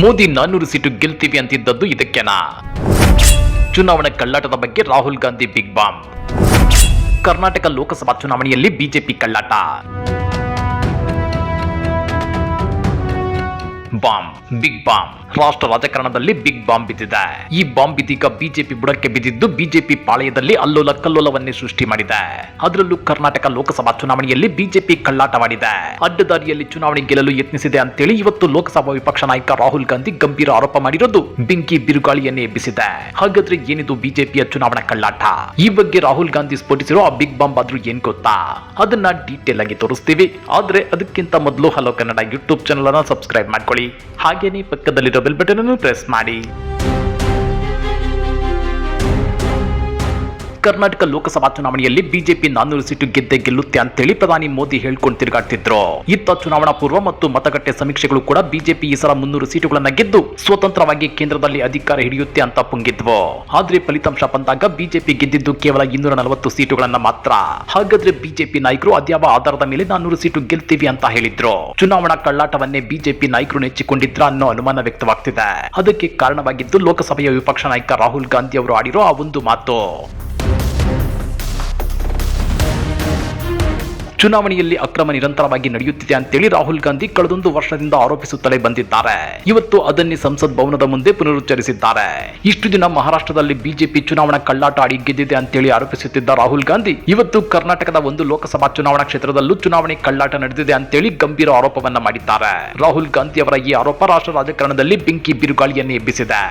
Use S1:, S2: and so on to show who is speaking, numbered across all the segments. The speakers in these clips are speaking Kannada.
S1: ಮೋದಿ ನಾನ್ನೂರು ಸೀಟು ಗೆಲ್ತೀವಿ ಅಂತಿದ್ದದ್ದು ಇದಕ್ಕೆನಾ? ಚುನಾವಣೆ ಕಳ್ಳಾಟದ ಬಗ್ಗೆ ರಾಹುಲ್ ಗಾಂಧಿ ಬಿಗ್ ಬಾಂಬ್ ಕರ್ನಾಟಕ ಲೋಕಸಭಾ ಚುನಾವಣೆಯಲ್ಲಿ ಬಿಜೆಪಿ ಕಳ್ಳಾಟ. ಬಾಂಬ್ ಬಿಗ್ ಬಾಂಬ್ ರಾಷ್ಟ್ರ ರಾಜಕಾರಣದಲ್ಲಿ ಬಿಗ್ ಬಾಂಬ್ ಬಿದ್ದಿದೆ. ಈ ಬಾಂಬ್ ಇದೀಗ ಬಿಜೆಪಿ ಬುಡಕ್ಕೆ ಬಿದ್ದಿದ್ದು ಬಿಜೆಪಿ ಪಾಳೆಯದಲ್ಲಿ ಅಲ್ಲೋಲ ಕಲ್ಲೋಲವನ್ನೇ ಸೃಷ್ಟಿ ಮಾಡಿದೆ. ಅದರಲ್ಲೂ ಕರ್ನಾಟಕ ಲೋಕಸಭಾ ಚುನಾವಣೆಯಲ್ಲಿ ಬಿಜೆಪಿ ಕಳ್ಳಾಟವಾಡಿದೆ ಅಡ್ಡದಾರಿಯಲ್ಲಿ ಚುನಾವಣೆ ಗೆಲ್ಲಲು ಯತ್ನಿಸಿದೆ ಅಂತೇಳಿ ಇವತ್ತು ಲೋಕಸಭಾ ವಿಪಕ್ಷ ನಾಯಕ ರಾಹುಲ್ ಗಾಂಧಿ ಗಂಭೀರ ಆರೋಪ ಮಾಡಿರೋದು ಬೆಂಕಿ ಬಿರುಗಾಳಿಯನ್ನೇ ಎಬ್ಬಿಸಿದೆ. ಹಾಗಾದ್ರೆ ಏನಿದು ಬಿಜೆಪಿಯ ಚುನಾವಣಾ ಕಳ್ಳಾಟ? ಈ ಬಗ್ಗೆ ರಾಹುಲ್ ಗಾಂಧಿ ಸ್ಫೋಟಿಸಿರೋ ಆ ಬಿಗ್ ಬಾಂಬ್ ಆದ್ರೂ ಏನ್ ಗೊತ್ತಾ? ಅದನ್ನ ಡೀಟೇಲ್ ಆಗಿ ತೋರಿಸ್ತೀವಿ. ಆದ್ರೆ ಅದಕ್ಕಿಂತ ಮೊದಲು ಹಲೋ ಕನ್ನಡ ಯೂಟ್ಯೂಬ್ ಚಾನಲ್ ಅನ್ನ ಸಬ್ಸ್ಕ್ರೈಬ್ ಮಾಡ್ಕೊಳ್ಳಿ. ಹಾಗೇನೇ ಪಕ್ಕದಲ್ಲಿರೋ ಬೆಲ್ ಬಟನ್ ಅನ್ನು ಪ್ರೆಸ್ ಮಾಡಿ. ಕರ್ನಾಟಕ ಲೋಕಸಭಾ ಚುನಾವಣೆಯಲ್ಲಿ ಬಿಜೆಪಿ ನಾನ್ನೂರು ಸೀಟು ಗೆದ್ದೆ ಗೆಲ್ಲುತ್ತೆ ಅಂತೇಳಿ ಪ್ರಧಾನಿ ಮೋದಿ ಹೇಳ್ಕೊಂಡು ತಿರುಗಾಡ್ತಿದ್ರು. ಇತ್ತ ಚುನಾವಣಾ ಪೂರ್ವ ಮತ್ತು ಮತಗಟ್ಟೆ ಸಮೀಕ್ಷೆಗಳು ಕೂಡ ಬಿಜೆಪಿ ಈ ಸಲ ಮುನ್ನೂರು ಸೀಟುಗಳನ್ನ ಗೆದ್ದು ಸ್ವತಂತ್ರವಾಗಿ ಕೇಂದ್ರದಲ್ಲಿ ಅಧಿಕಾರ ಹಿಡಿಯುತ್ತೆ ಅಂತ ಪುಂಗಿದ್ವು. ಆದ್ರೆ ಫಲಿತಾಂಶ ಬಂದಾಗ ಬಿಜೆಪಿ ಗೆದ್ದಿದ್ದು ಕೇವಲ ಇನ್ನೂರ ನಲವತ್ತು ಸೀಟುಗಳನ್ನ ಮಾತ್ರ. ಹಾಗಾದ್ರೆ ಬಿಜೆಪಿ ನಾಯಕರು ಅದ್ಯಾವ ಆಧಾರದ ಮೇಲೆ ನಾನ್ನೂರು ಸೀಟು ಗೆಲ್ತೀವಿ ಅಂತ ಹೇಳಿದ್ರು. ಚುನಾವಣಾ ಕಳ್ಳಾಟವನ್ನೇ ಬಿಜೆಪಿ ನಾಯಕರು ನೆಚ್ಚಿಕೊಂಡಿದ್ರ ಅನ್ನೋ ಅನುಮಾನ ವ್ಯಕ್ತವಾಗ್ತಿದೆ. ಅದಕ್ಕೆ ಕಾರಣವಾಗಿದ್ದು ಲೋಕಸಭೆಯ ವಿಪಕ್ಷ ನಾಯಕ ರಾಹುಲ್ ಗಾಂಧಿ ಅವರು ಆಡಿರೋ ಆ ಒಂದು ಮಾತು. ಚುನಾವಣೆಯಲ್ಲಿ ಅಕ್ರಮ ನಿರಂತರವಾಗಿ ನಡೆಯುತ್ತಿದೆ ಅಂತೇಳಿ ರಾಹುಲ್ ಗಾಂಧಿ ಕಳೆದೊಂದು ವರ್ಷದಿಂದ ಆರೋಪಿಸುತ್ತಲೇ ಬಂದಿದ್ದಾರೆ. ಇವತ್ತು ಅದನ್ನೇ ಸಂಸತ್ ಭವನದ ಮುಂದೆ ಪುನರುಚ್ಚರಿಸಿದ್ದಾರೆ. ಇಷ್ಟು ದಿನ ಮಹಾರಾಷ್ಟ್ರದಲ್ಲಿ ಬಿಜೆಪಿ ಚುನಾವಣಾ ಕಳ್ಳಾಟ ಆಡಿ ಗೆದ್ದಿದೆ ಅಂತೇಳಿ ಆರೋಪಿಸುತ್ತಿದ್ದ ರಾಹುಲ್ ಗಾಂಧಿ ಇವತ್ತು ಕರ್ನಾಟಕದ ಒಂದು ಲೋಕಸಭಾ ಚುನಾವಣಾ ಕ್ಷೇತ್ರದಲ್ಲೂ ಚುನಾವಣೆ ಕಳ್ಳಾಟ ನಡೆದಿದೆ ಅಂತೇಳಿ ಗಂಭೀರ ಆರೋಪವನ್ನ ಮಾಡಿದ್ದಾರೆ. ರಾಹುಲ್ ಗಾಂಧಿ ಅವರ ಈ ಆರೋಪ ರಾಷ್ಟ್ರ ರಾಜಕಾರಣದಲ್ಲಿ ಬೆಂಕಿ ಬಿರುಗಾಳಿಯನ್ನು ಎಬ್ಬಿಸಿದೆ.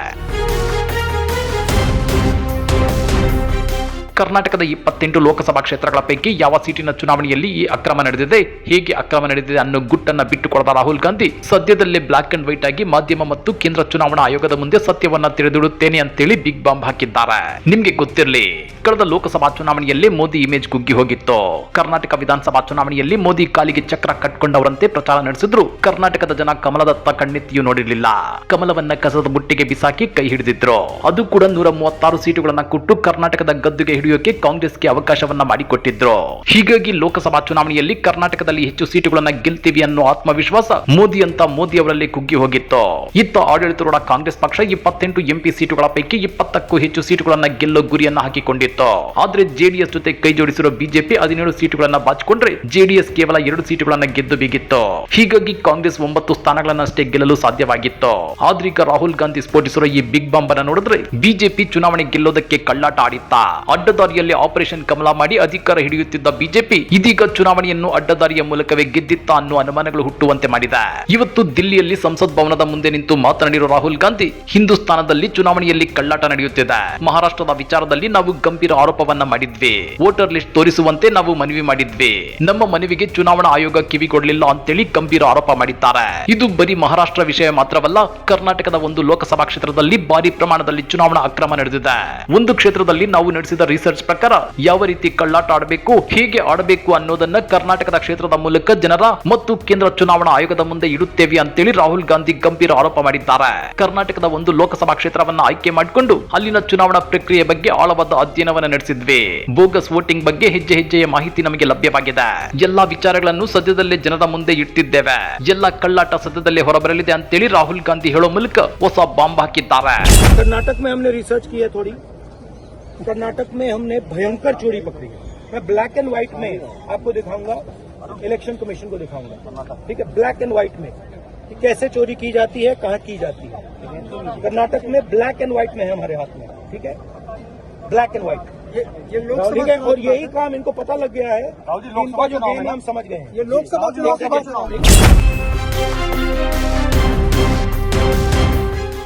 S1: ಕರ್ನಾಟಕದ ಇಪ್ಪತ್ತೆಂಟು ಲೋಕಸಭಾ ಕ್ಷೇತ್ರಗಳ ಪೈಕಿ ಯಾವ ಸೀಟಿನ ಚುನಾವಣೆಯಲ್ಲಿ ಈ ಅಕ್ರಮ ನಡೆದಿದೆ, ಹೇಗೆ ಅಕ್ರಮ ನಡೆದಿದೆ ಅನ್ನೋ ಗುಟ್ಟನ್ನ ಬಿಟ್ಟುಕೊಡದ ರಾಹುಲ್ ಗಾಂಧಿ ಸದ್ಯದಲ್ಲೇ ಬ್ಲಾಕ್ ಅಂಡ್ ವೈಟ್ ಆಗಿ ಮಾಧ್ಯಮ ಮತ್ತು ಕೇಂದ್ರ ಚುನಾವಣಾ ಆಯೋಗದ ಮುಂದೆ ಸತ್ಯವನ್ನ ತಿಳಿದಿಡುತ್ತೇನೆ ಅಂತೇಳಿ ಬಿಗ್ ಬಾಂಬ್ ಹಾಕಿದ್ದಾರೆ. ನಿಮ್ಗೆ ಗೊತ್ತಿರಲಿ, ಕಳೆದ ಲೋಕಸಭಾ ಚುನಾವಣೆಯಲ್ಲಿ ಮೋದಿ ಇಮೇಜ್ ಕುಗ್ಗಿ ಹೋಗಿತ್ತು. ಕರ್ನಾಟಕ ವಿಧಾನಸಭಾ ಚುನಾವಣೆಯಲ್ಲಿ ಮೋದಿ ಕಾಲಿಗೆ ಚಕ್ರ ಕಟ್ಕೊಂಡವರಂತೆ ಪ್ರಚಾರ ನಡೆಸಿದ್ರು. ಕರ್ನಾಟಕದ ಜನ ಕಮಲದತ್ತ ಕಣ್ಣೆತ್ತಿಯೂ ನೋಡಿರಲಿಲ್ಲ. ಕಮಲವನ್ನ ಕಸದ ಬುಟ್ಟಿಗೆ ಬಿಸಾಕಿ ಕೈ ಹಿಡಿದಿದ್ರು. ಅದು ಕೂಡ ನೂರ ಮೂವತ್ತಾರು ಸೀಟುಗಳನ್ನ ಕೊಟ್ಟು ಕರ್ನಾಟಕದ ಗದ್ದುಗೆ ಹಿಡಿಯೋಕೆ ಕಾಂಗ್ರೆಸ್ಗೆ ಅವಕಾಶವನ್ನ ಮಾಡಿಕೊಟ್ಟಿದ್ರು. ಹೀಗಾಗಿ ಲೋಕಸಭಾ ಚುನಾವಣೆಯಲ್ಲಿ ಕರ್ನಾಟಕದಲ್ಲಿ ಹೆಚ್ಚು ಸೀಟುಗಳನ್ನ ಗೆಲ್ತೀವಿ ಅನ್ನೋ ಆತ್ಮವಿಶ್ವಾಸ ಮೋದಿ ಅಂತ ಮೋದಿ ಅವರಲ್ಲಿ ಕುಗ್ಗಿ ಹೋಗಿತ್ತು. ಇತ್ತ ಆಡಳಿತರೂಢ ಕಾಂಗ್ರೆಸ್ ಪಕ್ಷ ಇಪ್ಪತ್ತೆಂಟು ಎಂಪಿ ಸೀಟುಗಳ ಪೈಕಿ ಇಪ್ಪತ್ತಕ್ಕೂ ಹೆಚ್ಚು ಸೀಟುಗಳನ್ನ ಗೆಲ್ಲೋ ಗುರಿಯನ್ನ ಹಾಕಿಕೊಂಡಿತ್ತು. ಆದ್ರೆ ಜೆಡಿಎಸ್ ಜೊತೆ ಕೈ ಜೋಡಿಸಿರೋ ಬಿಜೆಪಿ ಹದಿನೇಳು ಸೀಟುಗಳನ್ನ ಬಾಚಿಕೊಂಡ್ರೆ ಜೆಡಿಎಸ್ ಕೇವಲ ಎರಡು ಸೀಟುಗಳನ್ನ ಗೆದ್ದು ಬೀಗಿತ್ತು. ಹೀಗಾಗಿ ಕಾಂಗ್ರೆಸ್ ಒಂಬತ್ತು ಸ್ಥಾನಗಳನ್ನಷ್ಟೇ ಗೆಲ್ಲಲು ಸಾಧ್ಯವಾಗಿತ್ತು. ಆದ್ರೀಗ ರಾಹುಲ್ ಗಾಂಧಿ ಸ್ಫೋಟಿಸಿರೋ ಈ ಬಿಗ್ ಬಾಂಬ್ ನೋಡಿದ್ರೆ ಬಿಜೆಪಿ ಚುನಾವಣೆ ಗೆಲ್ಲೋದಕ್ಕೆ ಕಳ್ಳಾಟ ಆಡಿತ್ತ. ಅಡ್ಡದಾರಿಯಲ್ಲಿ ಆಪರೇಷನ್ ಕಮಲ ಮಾಡಿ ಅಧಿಕಾರ ಹಿಡಿಯುತ್ತಿದ್ದ ಬಿಜೆಪಿ ಇದೀಗ ಚುನಾವಣೆಯನ್ನು ಅಡ್ಡದಾರಿಯ ಮೂಲಕವೇ ಗೆದ್ದಿತ್ತ ಅನ್ನೋ ಅನುಮಾನಗಳು ಹುಟ್ಟುವಂತೆ ಮಾಡಿದೆ. ಇವತ್ತು ದಿಲ್ಲಿಯಲ್ಲಿ ಸಂಸತ್ ಭವನದ ಮುಂದೆ ನಿಂತು ಮಾತನಾಡಿರುವ ರಾಹುಲ್ ಗಾಂಧಿ, ಹಿಂದೂಸ್ತಾನದಲ್ಲಿ ಚುನಾವಣೆಯಲ್ಲಿ ಕಳ್ಳಾಟ ನಡೆಯುತ್ತಿದೆ. ಮಹಾರಾಷ್ಟ್ರದ ವಿಚಾರದಲ್ಲಿ ನಾವು ಗಂಭೀರ ಆರೋಪವನ್ನ ಮಾಡಿದ್ವಿ. ವೋಟರ್ ಲಿಸ್ಟ್ ತೋರಿಸುವಂತೆ ನಾವು ಮನವಿ ಮಾಡಿದ್ವಿ. ನಮ್ಮ ಮನವಿಗೆ ಚುನಾವಣಾ ಆಯೋಗ ಕಿವಿಗೊಡಲಿಲ್ಲ ಅಂತೇಳಿ ಗಂಭೀರ ಆರೋಪ ಮಾಡಿದ್ದಾರೆ. ಇದು ಬರೀ ಮಹಾರಾಷ್ಟ್ರ ವಿಷಯ ಮಾತ್ರವಲ್ಲ, ಕರ್ನಾಟಕದ ಒಂದು ಲೋಕಸಭಾ ಕ್ಷೇತ್ರದಲ್ಲಿ ಭಾರಿ ಪ್ರಮಾಣದಲ್ಲಿ ಚುನಾವಣಾ ಅಕ್ರಮ ನಡೆದಿದೆ. ಒಂದು ಕ್ಷೇತ್ರದಲ್ಲಿ ನಾವು ನಡೆಸಿದ ರಿಸರ್ಚ್ ಪ್ರಕಾರ ಯಾವ ರೀತಿ ಕಳ್ಳಾಟ ಆಡಬೇಕು, ಹೇಗೆ ಆಡಬೇಕು ಅನ್ನೋದನ್ನ ಕರ್ನಾಟಕದ ಕ್ಷೇತ್ರದ ಮೂಲಕ ಜನರ ಮತ್ತು ಕೇಂದ್ರ ಚುನಾವಣಾ ಆಯೋಗದ ಮುಂದೆ ಇಡುತ್ತೇವೆ ಅಂತೇಳಿ ರಾಹುಲ್ ಗಾಂಧಿ ಗಂಭೀರ ಆರೋಪ ಮಾಡಿದ್ದಾರೆ. ಕರ್ನಾಟಕದ ಒಂದು ಲೋಕಸಭಾ ಕ್ಷೇತ್ರವನ್ನ ಆಯ್ಕೆ ಮಾಡಿಕೊಂಡು ಅಲ್ಲಿನ ಚುನಾವಣಾ ಪ್ರಕ್ರಿಯೆ ಬಗ್ಗೆ ಆಳವಾದ ಅಧ್ಯಯನವನ್ನ ನಡೆಸಿದ್ವಿ. ಬೋಗಸ್ ವೋಟಿಂಗ್ ಬಗ್ಗೆ ಹೆಜ್ಜೆ ಹೆಜ್ಜೆಯ ಮಾಹಿತಿ ನಮಗೆ ಲಭ್ಯವಾಗಿದೆ. ಎಲ್ಲಾ ವಿಚಾರಗಳನ್ನು ಸದ್ಯದಲ್ಲೇ ಜನರ ಮುಂದೆ ಇಟ್ಟಿದ್ದೇವೆ ಎಲ್ಲಾ ಕಳ್ಳಾಟ ಸದ್ಯದಲ್ಲೇ ಹೊರಬರಲಿದೆ ಅಂತೇಳಿ ರಾಹುಲ್ ಗಾಂಧಿ ಹೇಳೋ ಮೂಲಕ ಹೊಸ ಬಾಂಬ್ ಹಾಕಿದ್ದಾರೆ.
S2: ಕರ್ನಾಟಕ कर्नाटक में हमने भयंकर चोरी पकड़ी है। मैं ब्लैक एंड व्हाइट में आपको दिखाऊँगा इलेक्शन कमीशन को दिखाऊँगा। ठीक है ब्लैक एंड व्हाइट में कि कैसे चोरी की जाती है कहाँ की जाती है। कर्नाटक में ब्लैक एंड व्हाइट में है हमारे हाथ में। ठीक है? ब्लैक एंड व्हाइट ये ठीक है और यही काम इनको पता लग गया है इनका जो गेम हम समझ गए हैं। ये लोकसभा चुनाव।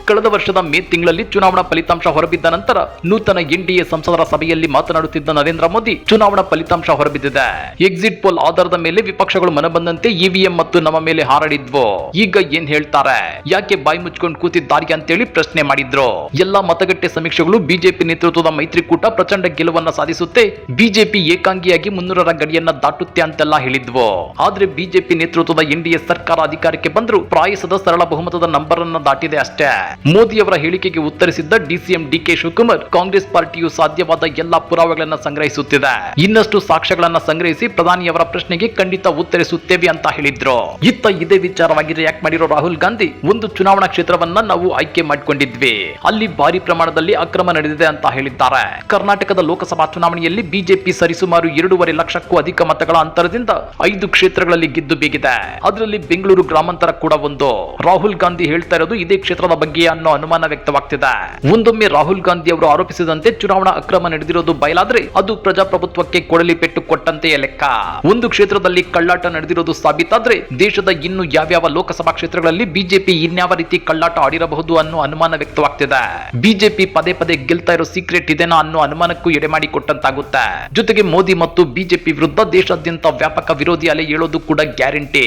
S1: ಕಳೆದ ವರ್ಷದ ಮೇ ತಿಂಗಳಲ್ಲಿ ಚುನಾವಣಾ ಫಲಿತಾಂಶ ಹೊರಬಿದ್ದ ನಂತರ ನೂತನ ಎನ್ಡಿಎ ಸಂಸದರ ಸಭೆಯಲ್ಲಿ ಮಾತನಾಡುತ್ತಿದ್ದ ನರೇಂದ್ರ ಮೋದಿ, ಚುನಾವಣಾ ಫಲಿತಾಂಶ ಹೊರಬಿದ್ದಿದೆ. ಎಕ್ಸಿಟ್ ಪೋಲ್ ಆಧಾರದ ಮೇಲೆ ವಿಪಕ್ಷಗಳು ಮನಬಂದಂತೆ ಇವಿಎಂ ಮತ್ತು ನಮ್ಮ ಮೇಲೆ ಹಾರಾಡಿದ್ವು. ಈಗ ಏನ್ ಹೇಳ್ತಾರೆ? ಯಾಕೆ ಬಾಯಿ ಮುಚ್ಕೊಂಡು ಕೂತಿದ್ದಾರೆ ಅಂತೇಳಿ ಪ್ರಶ್ನೆ ಮಾಡಿದ್ರು. ಎಲ್ಲಾ ಮತಗಟ್ಟೆ ಸಮೀಕ್ಷೆಗಳು ಬಿಜೆಪಿ ನೇತೃತ್ವದ ಮೈತ್ರಿಕೂಟ ಪ್ರಚಂಡ ಗೆಲುವನ್ನ ಸಾಧಿಸುತ್ತೆ. ಬಿಜೆಪಿ ಏಕಾಂಗಿಯಾಗಿ ಮುನ್ನೂರರ ಗಡಿಯನ್ನ ದಾಟುತ್ತೆ ಅಂತೆಲ್ಲ ಹೇಳಿದ್ವು. ಆದ್ರೆ ಬಿಜೆಪಿ ನೇತೃತ್ವದ ಎನ್ಡಿಎ ಸರ್ಕಾರ ಅಧಿಕಾರಕ್ಕೆ ಬಂದ್ರು ಪ್ರಾಯಸದ ಸರಳ ಬಹುಮತದ ನಂಬರ್ ಅನ್ನ ದಾಟಿದೆ ಅಷ್ಟೇ. ಮೋದಿಯವರ ಹೇಳಿಕೆಗೆ ಉತ್ತರಿಸಿದ್ದ DCM D K Shivakumar, Congress ಪಾರ್ಟಿಯು ಸಾಧ್ಯವಾದ ಎಲ್ಲಾ ಪುರಾವೆಗಳನ್ನು ಸಂಗ್ರಹಿಸುತ್ತಿದೆ. ಇನ್ನಷ್ಟು ಸಾಕ್ಷ್ಯಗಳನ್ನ ಸಂಗ್ರಹಿಸಿ ಪ್ರಧಾನಿಯವರ ಪ್ರಶ್ನೆಗೆ ಖಂಡಿತ ಉತ್ತರಿಸುತ್ತೇವೆ ಅಂತ ಹೇಳಿದ್ರು. ಇತ್ತ ಇದೇ ವಿಚಾರವಾಗಿ ರಿಯಾಕ್ಟ್ ಮಾಡಿರೋ ರಾಹುಲ್ ಗಾಂಧಿ, ಒಂದು ಚುನಾವಣಾ ಕ್ಷೇತ್ರವನ್ನ ನಾವು ಆಯ್ಕೆ ಮಾಡಿಕೊಂಡಿದ್ವಿ. ಅಲ್ಲಿ ಭಾರಿ ಪ್ರಮಾಣದಲ್ಲಿ ಅಕ್ರಮ ನಡೆದಿದೆ ಅಂತ ಹೇಳಿದ್ದಾರೆ. ಕರ್ನಾಟಕದ ಲೋಕಸಭಾ ಚುನಾವಣೆಯಲ್ಲಿ ಬಿಜೆಪಿ ಸರಿಸುಮಾರು ಎರಡೂವರೆ ಲಕ್ಷಕ್ಕೂ ಅಧಿಕ ಮತಗಳ ಅಂತರದಿಂದ ಐದು ಕ್ಷೇತ್ರಗಳಲ್ಲಿ ಗೆದ್ದು ಬೀಗಿದೆ. ಅದರಲ್ಲಿ ಬೆಂಗಳೂರು ಗ್ರಾಮಾಂತರ ಕೂಡ ಒಂದು. ರಾಹುಲ್ ಗಾಂಧಿ ಹೇಳ್ತಾ ಇರೋದು ಇದೇ ಕ್ಷೇತ್ರದ ಬಗ್ಗೆ ಅನ್ನೋ ಅನುಮಾನ ವ್ಯಕ್ತವಾಗ್ತಿದೆ. ಒಂದೊಮ್ಮೆ ರಾಹುಲ್ ಗಾಂಧಿ ಅವರು ಆರೋಪಿಸಿದಂತೆ ಚುನಾವಣಾ ಅಕ್ರಮ ನಡೆದಿರೋದು ಬಯಲಾದ್ರೆ ಅದು ಪ್ರಜಾಪ್ರಭುತ್ವಕ್ಕೆ ಕೊಡಲಿ ಪೆಟ್ಟು ಕೊಟ್ಟಂತೆಯೇ ಲೆಕ್ಕ. ಒಂದು ಕ್ಷೇತ್ರದಲ್ಲಿ ಕಳ್ಳಾಟ ನಡೆದಿರೋದು ಸಾಬೀತಾದ್ರೆ ದೇಶದ ಇನ್ನು ಯಾವ್ಯಾವ ಲೋಕಸಭಾ ಕ್ಷೇತ್ರಗಳಲ್ಲಿ ಬಿಜೆಪಿ ಇನ್ಯಾವ ರೀತಿ ಕಳ್ಳಾಟ ಆಡಿರಬಹುದು ಅನ್ನೋ ಅನುಮಾನ ವ್ಯಕ್ತವಾಗ್ತಿದೆ. ಬಿಜೆಪಿ ಪದೇ ಪದೇ ಗೆಲ್ತಾ ಇರೋ ಸೀಕ್ರೆಟ್ ಇದೆನಾ ಅನ್ನೋ ಅನುಮಾನಕ್ಕೂ ಎಡೆ ಮಾಡಿ ಕೊಟ್ಟಂತಾಗುತ್ತೆ. ಜೊತೆಗೆ ಮೋದಿ ಮತ್ತು ಬಿಜೆಪಿ ವಿರುದ್ಧ ದೇಶಾದ್ಯಂತ ವ್ಯಾಪಕ ವಿರೋಧಿ ಅಲೆ ಏಳೋದು ಕೂಡ ಗ್ಯಾರಂಟಿ.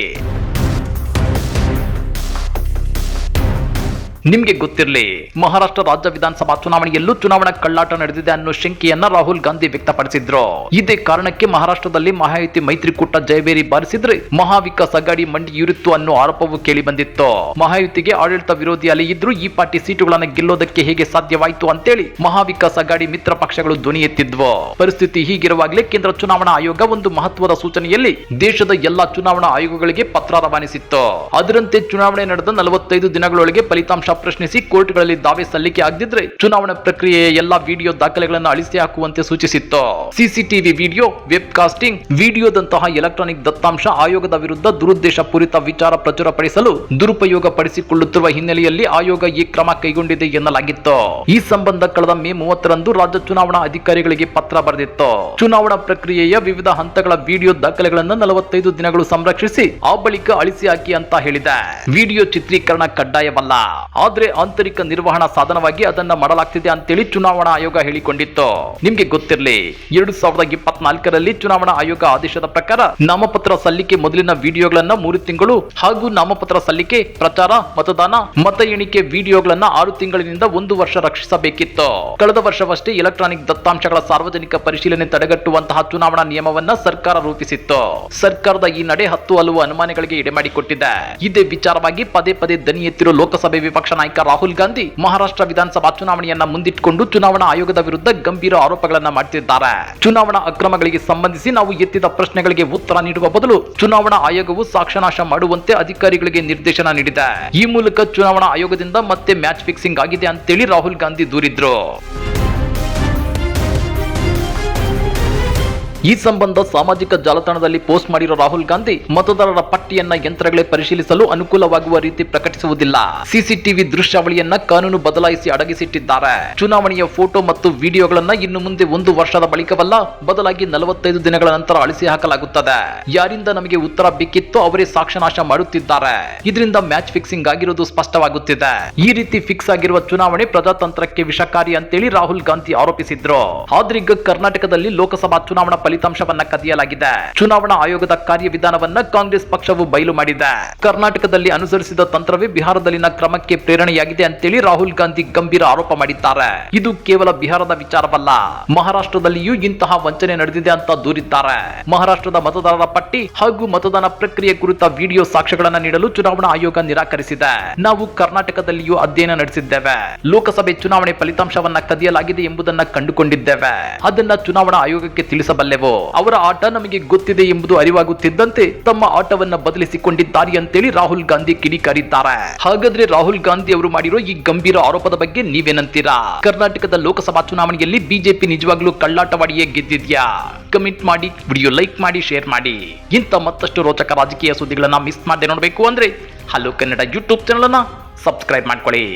S1: ನಿಮ್ಗೆ ಗೊತ್ತಿರಲಿ, ಮಹಾರಾಷ್ಟ್ರ ರಾಜ್ಯ ವಿಧಾನಸಭಾ ಚುನಾವಣೆಯಲ್ಲೂ ಚುನಾವಣಾ ಕಳ್ಳಾಟ ನಡೆದಿದೆ ಅನ್ನೋ ಶಂಕೆಯನ್ನ ರಾಹುಲ್ ಗಾಂಧಿ ವ್ಯಕ್ತಪಡಿಸಿದ್ರು. ಇದೇ ಕಾರಣಕ್ಕೆ ಮಹಾರಾಷ್ಟ್ರದಲ್ಲಿ ಮಹಾಯುತಿ ಮೈತ್ರಿಕೂಟ ಜಯಬೇರಿ ಬಾರಿಸಿದ್ರೆ ಮಹಾವಿಕಾಸ್ ಅಗಾಡಿ ಮಂಡಿಯೂರಿತ್ತು ಅನ್ನೋ ಆರೋಪವು ಕೇಳಿ ಬಂದಿತ್ತು. ಮಹಾಯುತಿಗೆ ಆಡಳಿತ ವಿರೋಧಿ ಅಲೆ ಇದ್ರೂ ಈ ಪಾರ್ಟಿ ಸೀಟುಗಳನ್ನ ಗೆಲ್ಲೋದಕ್ಕೆ ಹೇಗೆ ಸಾಧ್ಯವಾಯಿತು ಅಂತೇಳಿ ಮಹಾವಿಕಾಸ್ ಅಗಾಡಿ ಮಿತ್ರ ಪಕ್ಷಗಳು ಧ್ವನಿ ಎತ್ತಿದ್ವು. ಪರಿಸ್ಥಿತಿ ಹೀಗಿರುವಾಗಲೇ ಕೇಂದ್ರ ಚುನಾವಣಾ ಆಯೋಗ ಒಂದು ಮಹತ್ವದ ಸೂಚನೆಯಲ್ಲಿ ದೇಶದ ಎಲ್ಲಾ ಚುನಾವಣಾ ಆಯೋಗಗಳಿಗೆ ಪತ್ರ ರವಾನಿಸಿತ್ತು. ಅದರಂತೆ ಚುನಾವಣೆ ನಡೆದ ನಲವತ್ತೈದು ದಿನಗಳೊಳಗೆ ಫಲಿತಾಂಶ ಪ್ರಶ್ನಿಸಿ ಕೋರ್ಟ್ಗಳಲ್ಲಿ ದಾವೆ ಸಲ್ಲಿಕೆ ಆಗದಿದ್ರೆ ಚುನಾವಣಾ ಪ್ರಕ್ರಿಯೆಯ ಎಲ್ಲಾ ವಿಡಿಯೋ ದಾಖಲೆಗಳನ್ನು ಅಳಿಸಿ ಹಾಕುವಂತೆ ಸೂಚಿಸಿತ್ತು. ಸಿಸಿಟಿವಿ ವಿಡಿಯೋ ವೆಬ್ ಕಾಸ್ಟಿಂಗ್ ವಿಡಿಯೋದಂತಹ ಎಲೆಕ್ಟ್ರಾನಿಕ್ ದತ್ತಾಂಶ ಆಯೋಗದ ವಿರುದ್ಧ ದುರುದ್ದೇಶ ಪೂರಿತ ವಿಚಾರ ಪ್ರಚುರಪಡಿಸಲು ದುರುಪಯೋಗ ಪಡಿಸಿಕೊಳ್ಳುತ್ತಿರುವ ಹಿನ್ನೆಲೆಯಲ್ಲಿ ಆಯೋಗ ಈ ಕ್ರಮ ಕೈಗೊಂಡಿದೆ ಎನ್ನಲಾಗಿತ್ತು. ಈ ಸಂಬಂಧ ಕಳೆದ ಮೇ ಮೂವತ್ತರಂದು ರಾಜ್ಯ ಚುನಾವಣಾ ಅಧಿಕಾರಿಗಳಿಗೆ ಪತ್ರ ಬರೆದಿತ್ತು. ಚುನಾವಣಾ ಪ್ರಕ್ರಿಯೆಯ ವಿವಿಧ ಹಂತಗಳ ವಿಡಿಯೋ ದಾಖಲೆಗಳನ್ನು ನಲವತ್ತೈದು ದಿನಗಳು ಸಂರಕ್ಷಿಸಿ, ಆ ಬಳಿಕ ಅಳಿಸಿ ಹಾಕಿ ಅಂತ ಹೇಳಿದೆ. ವಿಡಿಯೋ ಚಿತ್ರೀಕರಣ ಕಡ್ಡಾಯವಲ್ಲ. ಆದ್ರೆ ಆಂತರಿಕ ನಿರ್ವಹಣಾ ಸಾಧನವಾಗಿ ಅದನ್ನ ಮಾಡಲಾಗ್ತಿದೆ ಅಂತೇಳಿ ಚುನಾವಣಾ ಆಯೋಗ ಹೇಳಿಕೊಂಡಿತ್ತು. ನಿಮ್ಗೆ ಗೊತ್ತಿರಲಿ, ಎರಡು ಸಾವಿರದ ಇಪ್ಪತ್ನಾಲ್ಕರಲ್ಲಿ ಚುನಾವಣಾ ಆಯೋಗ ಆದೇಶದ ಪ್ರಕಾರ ನಾಮಪತ್ರ ಸಲ್ಲಿಕೆ ಮೊದಲಿನ ವಿಡಿಯೋಗಳನ್ನ ಮೂರು ತಿಂಗಳು ಹಾಗೂ ನಾಮಪತ್ರ ಸಲ್ಲಿಕೆ, ಪ್ರಚಾರ, ಮತದಾನ, ಮತ ಎಣಿಕೆ ವಿಡಿಯೋಗಳನ್ನ ಆರು ತಿಂಗಳಿನಿಂದ ಒಂದು ವರ್ಷ ರಕ್ಷಿಸಬೇಕಿತ್ತು. ಕಳೆದ ವರ್ಷವಷ್ಟೇ ಎಲೆಕ್ಟ್ರಾನಿಕ್ ದತ್ತಾಂಶಗಳ ಸಾರ್ವಜನಿಕ ಪರಿಶೀಲನೆ ತಡೆಗಟ್ಟುವಂತಹ ಚುನಾವಣಾ ನಿಯಮವನ್ನ ಸರ್ಕಾರ ರೂಪಿಸಿತ್ತು. ಸರ್ಕಾರದ ಈ ನಡೆ ಹತ್ತು ಹಲವು ಅನುಮಾನಗಳಿಗೆ ಎಡೆಮಾಡಿಕೊಟ್ಟಿದೆ. ಇದೇ ವಿಚಾರವಾಗಿ ಪದೇ ಪದೇ ದನಿ ಎತ್ತಿರುವ ಲೋಕಸಭೆ ವಿಪಕ್ಷ ನಾಯಕ ರಾಹುಲ್ ಗಾಂಧಿ ಮಹಾರಾಷ್ಟ್ರ ವಿಧಾನಸಭಾ ಚುನಾವಣೆಯನ್ನ ಮುಂದಿಟ್ಟುಕೊಂಡು ಚುನಾವಣಾ ಆಯೋಗದ ವಿರುದ್ಧ ಗಂಭೀರ ಆರೋಪಗಳನ್ನ ಮಾಡುತ್ತಿದ್ದಾರೆ ಚುನಾವಣಾ ಅಕ್ರಮಗಳಿಗೆ ಸಂಬಂಧಿಸಿ ನಾವು ಎತ್ತಿದ ಪ್ರಶ್ನೆಗಳಿಗೆ ಉತ್ತರ ನೀಡುವ ಬದಲು ಚುನಾವಣಾ ಆಯೋಗವು ಸಾಕ್ಷ್ಯನಾಶ ಮಾಡುವಂತೆ ಅಧಿಕಾರಿಗಳಿಗೆ ನಿರ್ದೇಶನ ನೀಡಿದೆ. ಈ ಮೂಲಕ ಚುನಾವಣಾ ಆಯೋಗದಿಂದ ಮತ್ತೆ ಮ್ಯಾಚ್ ಫಿಕ್ಸಿಂಗ್ ಆಗಿದೆ ಅಂತೇಳಿ ರಾಹುಲ್ ಗಾಂಧಿ ದೂರಿದ್ರು. ಈ ಸಂಬಂಧ ಸಾಮಾಜಿಕ ಜಾಲತಾಣದಲ್ಲಿ ಪೋಸ್ಟ್ ಮಾಡಿರೋ ರಾಹುಲ್ ಗಾಂಧಿ ಮತದಾರರ ಪಟ್ಟಿಯನ್ನ ಯಂತ್ರಗಳೇ ಪರಿಶೀಲಿಸಲು ಅನುಕೂಲವಾಗುವ ರೀತಿ ಪ್ರಕಟಿಸುವುದಿಲ್ಲ. ಸಿಸಿಟಿವಿ ದೃಶ್ಯಾವಳಿಯನ್ನ ಕಾನೂನು ಬದಲಾಯಿಸಿ ಅಡಗಿಸಿಟ್ಟಿದ್ದಾರೆ. ಚುನಾವಣೆಯ ಫೋಟೋ ಮತ್ತು ವಿಡಿಯೋಗಳನ್ನ ಇನ್ನು ಮುಂದೆ ಒಂದು ವರ್ಷದ ಬಳಿಕವಲ್ಲ, ಬದಲಾಗಿ ನಲವತ್ತೈದು ದಿನಗಳ ನಂತರ ಅಳಿಸಿ ಹಾಕಲಾಗುತ್ತದೆ. ಯಾರಿಂದ ನಮಗೆ ಉತ್ತರ ಬೇಕಿತ್ತೋ ಅವರೇ ಸಾಕ್ಷ್ಯನಾಶ ಮಾಡುತ್ತಿದ್ದಾರೆ. ಇದರಿಂದ ಮ್ಯಾಚ್ ಫಿಕ್ಸಿಂಗ್ ಆಗಿರುವುದು ಸ್ಪಷ್ಟವಾಗುತ್ತಿದೆ. ಈ ರೀತಿ ಫಿಕ್ಸ್ ಆಗಿರುವ ಚುನಾವಣೆ ಪ್ರಜಾತಂತ್ರಕ್ಕೆ ವಿಷಕಾರಿ ಅಂತೇಳಿ ರಾಹುಲ್ ಗಾಂಧಿ ಆರೋಪಿಸಿದ್ರು. ಆದ್ರೀಗ ಕರ್ನಾಟಕದಲ್ಲಿ ಲೋಕಸಭಾ ಚುನಾವಣಾ ಫಲಿತಾಂಶವನ್ನ ಕದಿಯಲಾಗಿದೆ. ಚುನಾವಣಾ ಆಯೋಗದ ಕಾರ್ಯವಿಧಾನವನ್ನ ಕಾಂಗ್ರೆಸ್ ಪಕ್ಷವು ಬಯಲು ಮಾಡಿದೆ. ಕರ್ನಾಟಕದಲ್ಲಿ ಅನುಸರಿಸಿದ ತಂತ್ರವೇ ಬಿಹಾರದಲ್ಲಿನ ಕ್ರಮಕ್ಕೆ ಪ್ರೇರಣೆಯಾಗಿದೆ ಅಂತೇಳಿ ರಾಹುಲ್ ಗಾಂಧಿ ಗಂಭೀರ ಆರೋಪ ಮಾಡಿದ್ದಾರೆ. ಇದು ಕೇವಲ ಬಿಹಾರದ ವಿಚಾರವಲ್ಲ. ಮಹಾರಾಷ್ಟ್ರದಲ್ಲಿಯೂ ಇಂತಹ ವಂಚನೆ ನಡೆದಿದೆ ಅಂತ ದೂರಿದ್ದಾರೆ. ಮಹಾರಾಷ್ಟ್ರದ ಮತದಾರರ ಪಟ್ಟಿ ಹಾಗೂ ಮತದಾನ ಪ್ರಕ್ರಿಯೆ ಕುರಿತ ವಿಡಿಯೋ ಸಾಕ್ಷ್ಯಗಳನ್ನು ನೀಡಲು ಚುನಾವಣಾ ಆಯೋಗ ನಿರಾಕರಿಸಿದೆ. ನಾವು ಕರ್ನಾಟಕದಲ್ಲಿಯೂ ಅಧ್ಯಯನ ನಡೆಸಿದ್ದೇವೆ. ಲೋಕಸಭೆ ಚುನಾವಣೆ ಫಲಿತಾಂಶವನ್ನ ಕದಿಯಲಾಗಿದೆ ಎಂಬುದನ್ನ ಕಂಡುಕೊಂಡಿದ್ದೇವೆ. ಅದನ್ನ ಚುನಾವಣಾ ಆಯೋಗಕ್ಕೆ ತಿಳಿಸಬಲ್ಲೆವು ಅವರ ಆಟ ನಮಗೆ ಗೊತ್ತಿದೆ ಎಂಬುದು ಅರಿವಾಗುತ್ತಿದ್ದಂತೆ ತಮ್ಮ ಆಟವನ್ನ ಬದಲಿಸಿಕೊಂಡಿದ್ದಾರೆ ಅಂತೇಳಿ ರಾಹುಲ್ ಗಾಂಧಿ ಕಿಡಿಕಾರಿದ್ದಾರೆ. ಹಾಗಾದ್ರೆ ರಾಹುಲ್ ಗಾಂಧಿ ಅವರು ಮಾಡಿರೋ ಈ ಗಂಭೀರ ಆರೋಪದ ಬಗ್ಗೆ ನೀವೇನಂತೀರಾ? ಕರ್ನಾಟಕದ ಲೋಕಸಭಾ ಚುನಾವಣೆಯಲ್ಲಿ ಬಿಜೆಪಿ ನಿಜವಾಗ್ಲೂ ಕಳ್ಳಾಟವಾಡಿಯೇ ಗೆದ್ದಿದ್ಯಾ? ಕಮೆಂಟ್ ಮಾಡಿ, ವಿಡಿಯೋ ಲೈಕ್ ಮಾಡಿ, ಶೇರ್ ಮಾಡಿ. ಇಂಥ ಮತ್ತಷ್ಟು ರೋಚಕ ರಾಜಕೀಯ ಸುದ್ದಿಗಳನ್ನ ಮಿಸ್ ಮಾಡದೆ ನೋಡಬೇಕು ಅಂದ್ರೆ ಹಲೋ ಕನ್ನಡ ಯೂಟ್ಯೂಬ್ ಚಾನಲ್ ಅನ್ನ ಸಬ್ಸ್ಕ್ರೈಬ್ ಮಾಡ್ಕೊಳ್ಳಿ.